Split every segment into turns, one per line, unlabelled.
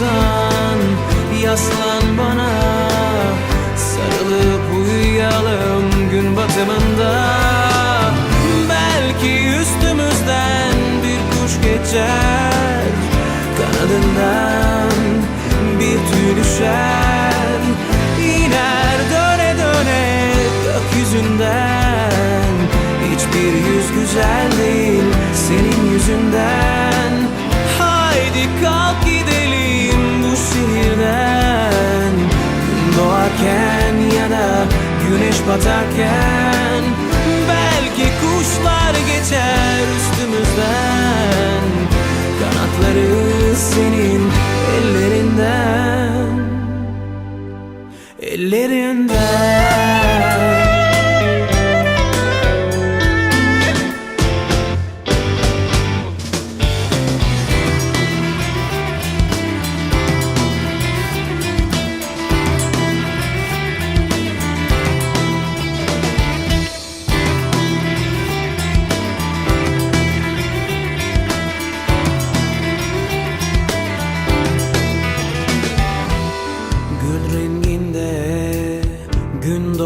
Yorulursan yaslan bana. Sarılıp uyuyalım gün batımında. Belki üstümüzden bir kuş geçer. Kanadından bir tüy düşer. İner döne döne gökyüzünden Hiçbir yüz güzel değil senin yüzünden batarken Belki kuşlar geçer üstümüzden. Kanatları senin ellerinden Ellerinden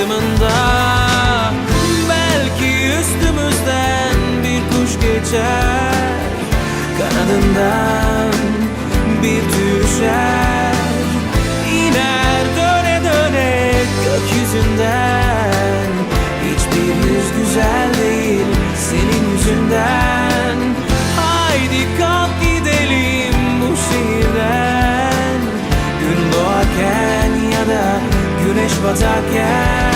gün batımında Belki üstümüzden bir kuş geçer. Kanadından bir tüy düşer. İner döne döne gökyüzünden. Hiçbir yüz güzel değil senin yüzünden. Haydi kalk gidelim bu şehirden. Gün doğarken ya da güneş batarken